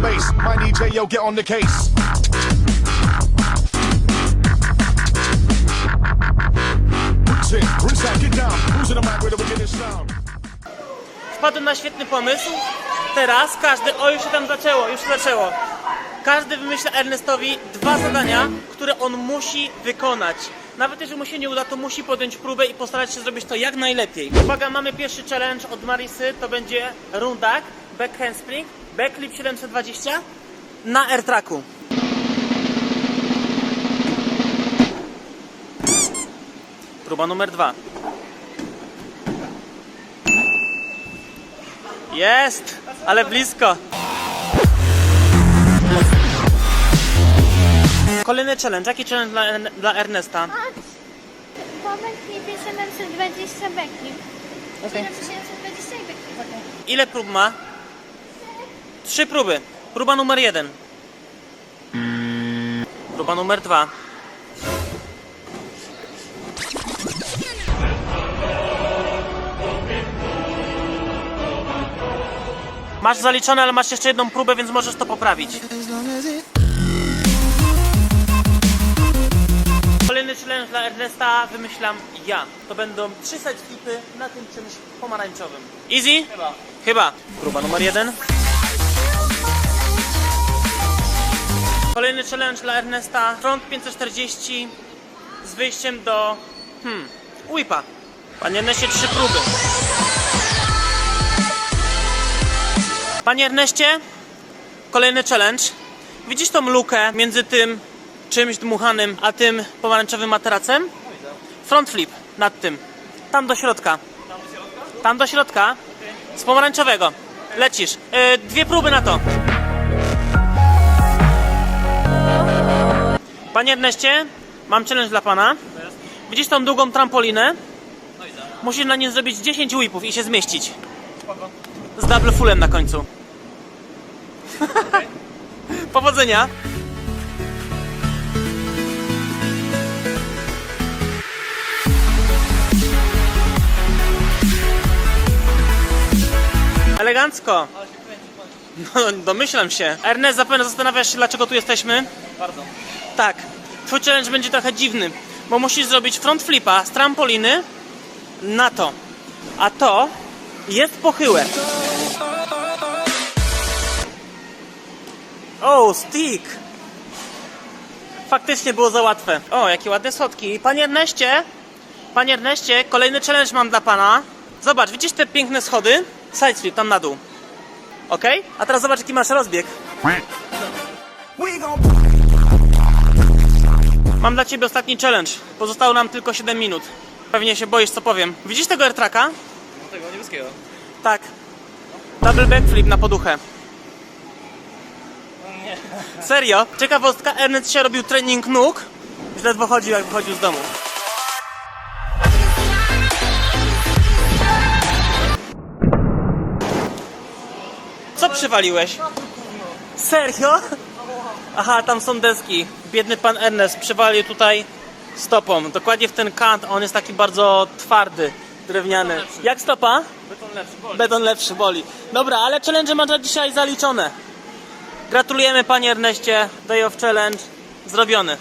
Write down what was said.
bass. My DJ, yo, get on the case. Wpadłem na świetny pomysł. Teraz każdy, o już się tam zaczęło, już się zaczęło. Każdy wymyśla Ernestowi dwa zadania, które on musi wykonać. Nawet jeżeli mu się nie uda, to musi podjąć próbę i postarać się zrobić to jak najlepiej. Uwaga, mamy pierwszy challenge od Marisy, to będzie rundak, back handspring, backflip 720 na airtracku. Próba numer dwa. Jest, ale blisko. Kolejny challenge. Jaki challenge dla, dla Ernesta? Po backflipie 720 backflip. Okej. 720 i. Ile prób ma? Trzy próby. Próba numer jeden. Próba numer dwa. Masz zaliczone, ale masz jeszcze jedną próbę, więc możesz to poprawić. Kolejny challenge dla Ernesta wymyślam ja. To będą trzy flipy na tym czymś pomarańczowym. Easy? Chyba. Chyba. Próba numer jeden. Kolejny challenge dla Ernesta. Front 540 z wyjściem do... Hmm... Whipa. Panie Erneście, trzy próby. Panie Erneście, kolejny challenge. Widzisz tą lukę między tym czymś dmuchanym, a tym pomarańczowym materacem? Front flip nad tym. Tam do środka. Tam do środka? Z pomarańczowego. Lecisz. E, dwie próby na to. Panie Erneście, mam challenge dla pana. Widzisz tą długą trampolinę? Musisz na niej zrobić 10 whipów i się zmieścić. Z double fullem na końcu. Powodzenia. Elegancko. No, domyślam się. Ernest, zapewne zastanawiasz się, dlaczego tu jesteśmy? Bardzo. Tak. Twój challenge będzie trochę dziwny, bo musisz zrobić front flipa z trampoliny na to. A to jest pochyłe. O, stick! Faktycznie było za łatwe. O, jakie ładne słodki. Panie Erneście, panie Erneście, kolejny challenge mam dla pana. Zobacz, widzisz te piękne schody? Side flip, tam na dół. Ok? A teraz zobacz, jaki masz rozbieg. Mam dla ciebie ostatni challenge. Pozostało nam tylko 7 minut. Pewnie się boisz, co powiem. Widzisz tego airtracka? Tego niebieskiego. Tak. Double backflip na poduchę. Serio? Ciekawostka, Ernest dzisiaj robił trening nóg. Ledwo chodził, jak wychodził z domu. Co przywaliłeś? Serio? Aha, tam są deski. Biedny pan Ernest przywalił tutaj stopą. Dokładnie w ten kant. On jest taki bardzo twardy, drewniany. Jak stopa? Beton lepszy, boli. Beton lepszy boli. Dobra, ale challenge ma na dzisiaj zaliczone. Gratulujemy panie Erneście. Day of challenge zrobiony.